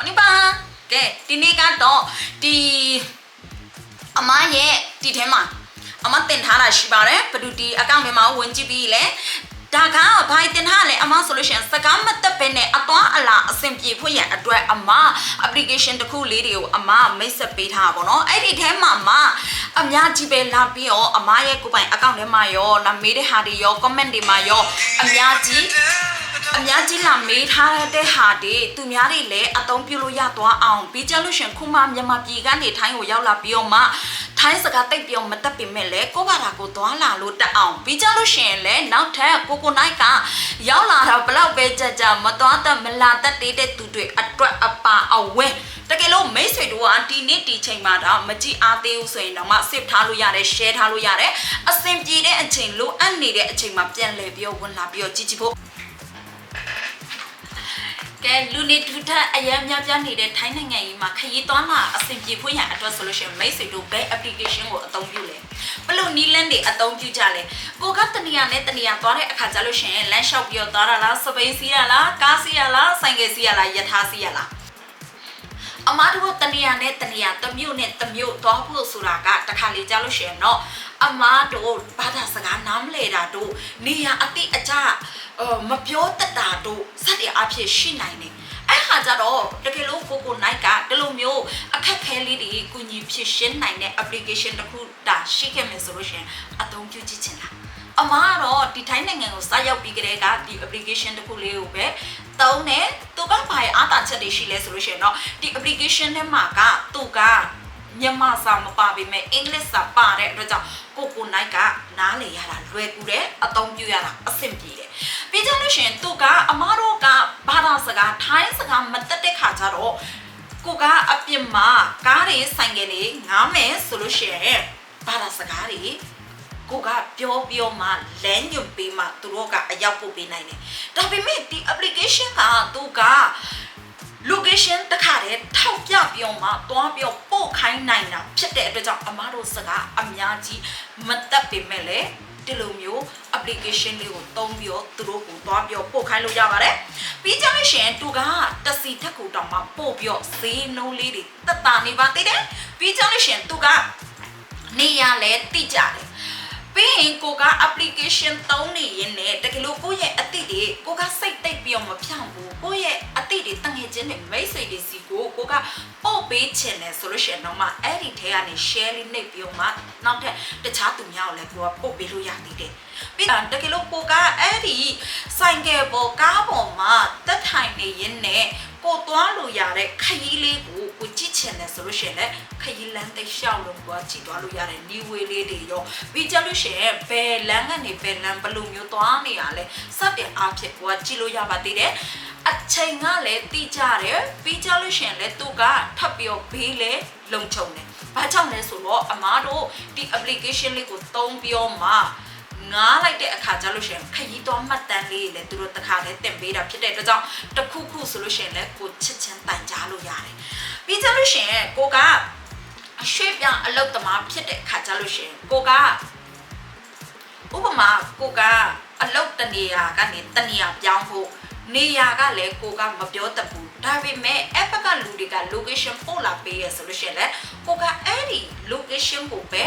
ကိုနိပါကဲဒီနေ့ကတော့ဒီအမရဲ့ဒီထဲမှာအမတင်ထားတာရှိပါတယ်ဘယ်သူဒီအကောင့်ထဲမှာဝင်ကြည့်ပြီးလဲဒါကဘာတင်ထားလဲအမဆိုလို့ရှိရင်စကားမတက်ပဲနဲ့အသွားအလာအဆင်ပြေဖို့ရန်အတွက်အမ application တစ်ခုလေးတွေကိုအမမိတ်ဆက်ပေးထားပါတော့အဲ့ဒီထဲမှာမအများကြီးပဲလာပြီးတော့အမရဲ့ကိုယ်ပိုင်အကောင့်ထဲမှာရောလာမေးတဲ့ဟာတွေရော comment တွေမှာရောအများကြီး အများကြီးလာမေးထားတဲ့ဟာတွေသူများတွေလည်းအသုံးပြုလို့ရသွားအောင်ပြီးကြလို့ရှရင်ခုမှမြန်မာပြည်ကနေထိုင်းကိုရောက်လာပြီးတော့မှထိုင်းစကားတိတ်ပြောင်းမတက်ပင်မဲ့လဲကိုဘာသာကိုသွားလာလို့တက်အောင်ပြီးကြလို့ရှရင်လည်းနောက်ထပ်ကိုကိုနိုင်ကရောက်လာတော့ဘလောက်ပဲကြကြမသွားတတ်မလာတတ်တဲ့သူတွေအတွက်အပါအဝဲတကယ်လို့မိတ်ဆွေတို့ကဒီနေ့ဒီချိန်မှာတော့မကြည့်အားသေးဘူးဆိုရင်တော့မှ save ထားလို့ရတယ် share ထားလို့ရတယ်အဆင်ပြေတဲ့အချိန်လိုအပ်နေတဲ့အချိန်မှာပြန်လည်ပြီးတော့ဝင်လာပြီးတော့ကြည့်ကြည့်ဖို့ ကဲလူနေထူထပ်အရင်များပြားနေတဲ့ထိုင်းနိုင်ငံကြီးမှာခရီးသွားလာအဆင်ပြေဖို့ရန်အတွက်ဆိုလို့ရှိရင်မိတ်ဆွေတို့ဘယ် application ကိုအသုံးပြုလဲဘလို့နီးလန်းတွေအသုံးပြုကြလဲကိုကတနေရာနဲ့တနေရာသွားတဲ့အခါကျလို့ရှိရင်လမ်းလျှောက်ပြီးတော့သွားတာလားစပိန်စီးရလားကားစီးရလားဆိုင်ကယ်စီးရလားယထာစီးရလားအမားတို့တနေရာနဲ့တနေရာတစ်မြို့နဲ့တစ်မြို့သွားဖို့ဆိုတာကတခါလေကြားလို့ရှိရင်တော့ အမားတို့ဘာသာစကားနားမလဲတာတို့နေရာအတိအကျအော်မပြောတတ်တာတို့စတဲ့အဖြစ်ရှိနိုင်တယ်အဲ့ဟာကြတော့တကယ်လို့ကိုကိုနိုင်ကဒီလိုမျိုးအခက်ခဲလေးတွေကုညီဖြစ်ရှင်းနိုင်တဲ့ application တစ်ခုတာရှိခဲ့မယ်ဆိုလို့ရှိရင်အသုံးပြုကြည့်ချင်လားအမကတော့ဒီထိုင်းနိုင်ငံကိုစရောက်ပြီးကြတဲ့ကဒီ application တစ်ခုလေးကိုပဲသုံးတယ်သူကဘာအားတာချက်တွေရှိလဲဆိုလို့ရှိရင်တော့ဒီ application ထဲမှာကသူက မြန်မာစာမပါပေမဲ့အင်္ဂလိပ်စာပါတဲ့အတွက်ကြောင့်ကိုကိုနိုင်ကနားလေရတာလွယ်ကူတယ်အသုံးပြုရတာအဆင်ပြေတယ်ပြီးကြလို့ရှိရင်သူကအမားတို့ကဘာသာစကားထိုင်းစကားမတက်တဲ့ခါကျတော့ကိုကအပြစ်မှာကားတွေဆိုင်ကယ်တွေငားမယ်ဆိုလို့ရှိရင်ဘာသာစကားတွေကိုကပြောပြောမှလမ်းညွှန်ပေးမှသူတို့ကအရောက်ပို့ပေးနိုင်တယ်ဒါပေမဲ့ဒီ application ကသူက location တစ်ခါတည်းထောက်ပြပြောမှသွားပြောပို့ ခိုင်းနိုင်တာဖြစ်တဲ့အတွက်ကြောင့်အမားတို့စကားအများကြီးမတက်ပေမဲ့လည်းဒီလိုမျိုး application လေးကိုသုံးပြီးတော့သူတို့ကိုသွားပြောပို့ခိုင်းလို့ရပါတယ်ပြီးကြလို့ရှိရင်သူကတစီထက်ကိုတောင်မှပို့ပြီးတော့ဈေးနှုန်းလေးတွေတက်တာနေပါသေးတယ်ပြီးကြလို့ရှိရင်သူကနေရလဲတိကြတယ် ပြီးရင်ကိုက application သုံးနေရင်လည်းတကယ်လို့ကိုယ့်ရဲ့အတိတွေကိုကစိတ်တိတ်ပြီးတော့မဖြောင့်ဘူးကိုယ့်ရဲ့အတိတွေတငယ်ချင်းတွေမိတ်ဆွေတွေစီကိုကိုကပို့ပေးချင်တယ်ဆိုလို့ရှိရင်တော့မှအဲ့ဒီထဲကနေ share လေးနှိပ်ပြီးတော့မှနောက်ထပ်တခြားသူများကိုလည်းကိုကပို့ပေးလို့ရသေးတယ်ပြီးတော့တကယ်လို့ကိုကအဲ့ဒီဆိုင်ကယ်ပေါ်ကားပေါ်မှာတက်ထိုင်နေရင်နဲ့ ကိုသွားလို့ရတဲ့ခရီးလေးကိုကိုကြည့်ချင်တယ်ဆိုလို့ရှိရင်လည်းခရီးလမ်းတိတ်လျှောက်လို့ကိုကကြည့်သွားလို့ရတယ်နီဝေးလေးတွေရောပြီးကြလို့ရှိရင်ဘယ်လမ်းကနေဘယ်လမ်းဘယ်လိုမျိုးသွားနေရလဲစတဲ့အားဖြင့်ကိုကကြည့်လို့ရပါသေးတယ်အချိန်ကလည်းတိကျတယ်ပြီးကြလို့ရှိရင်လည်းသူကထပ်ပြီးတော့ဘေးလဲလုံခြုံတယ်ဘာကြောင့်လဲဆိုတော့အမားတို့ဒီ application လေးကိုသုံးပြီးတော့မှ ငားလိုက်တဲ့အခါကျလို့ရှိရင်ခရီးသွားမှတ်တမ်းလေးတွေလည်းသူတို့တစ်ခါတည်းတင်ပေးတာဖြစ်တဲ့အတွက်ကြောင့်တစ်ခုခုဆိုလို့ရှိရင်လည်းကိုချစ်ချင်းတိုင်ကြားလို့ရတယ်ပြီးကြလို့ရှိရင်ကိုကအရွှေ့ပြောင်းအလုပ်သမားဖြစ်တဲ့အခါကျလို့ရှိရင်ကိုကဥပမာကိုကအလုပ်တနေရာကနေတနေရာပြောင်းဖို့နေရာကလည်းကိုကမပြောတတ်ဘူးဒါပေမဲ့ app ကလူတွေက location ပို့လာပေးရဆိုလို့ရှိရင်လည်းကိုကအဲ့ဒီ location ကိုပဲ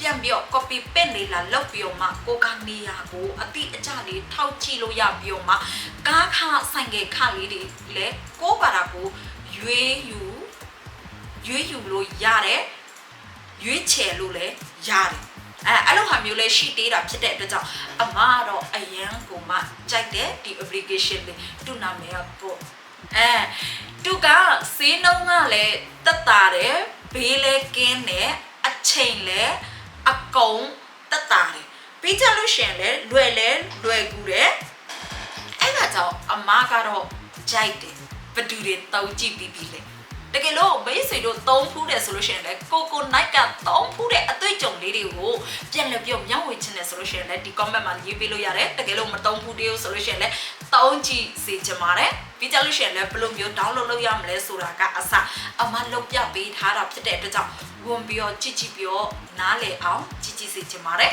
ပြန်ပြီးတော့ copy paste လေးလာလုပ်ပြီးတော့မှကိုကနေရာကိုအတိအကျလေးထောက်ကြည့်လို့ရပြီးတော့မှကားခဆိုင်ကယ်ခလေးတွေလည်းကိုပါတာကိုရွေးယူရွေးယူလို့ရတယ်ရွေးချယ်လို့လည်းရတယ်အဲအဲ့လိုဟာမျိုးလေးရှိသေးတာဖြစ်တဲ့အတွက်ကြောင့်အမကတော့အရန်ကိုမှကြိုက်တယ်ဒီ application လေးသူ့နာမည်ကပေါ့အဲသူကစေးနှုံးကလည်းတက်တာတယ်ဘေးလဲကင်းတယ်အချိန်လဲ အကုန်တက်တာတယ်ပြီးကြလို့ရှရင်လဲလွယ်လဲလွယ်ကူတယ်အဲ့ဒါကြောင့်အမကတော့ကြိုက်တယ်ဘယ်သူတွေတောင်းကြည့်ပြီးပြီလဲတကယ်လို့မိတ်ဆွေတို့သုံးဖူးတယ်ဆိုလို့ရှိရင်လည်းကိုကိုနိုက်ကသုံးဖူးတဲ့အတွေ့အကြုံလေးတွေကိုပြန်လည်ပြောမျှဝေချင်တယ်ဆိုလို့ရှိရင်လည်းဒီ comment မှာရေးပေးလို့ရတယ်တကယ်လို့မသုံးဖူးသေးဘူးဆိုလို့ရှိရင်လည်းသုံးကြည့်စေချင်ပါတယ် ပြီးကြလို့ရှိရင်လည်းဘယ်လိုမျိုး download လုပ်ရမလဲဆိုတာကအစအမလုပ်ပြပေးထားတာဖြစ်တဲ့အတွက်ကြောင့်ဝင်ပြီးတော့ကြည့်ကြည့်ပြီးတော့နားလည်အောင်ကြည့်ကြည့်စေချင်ပါတယ်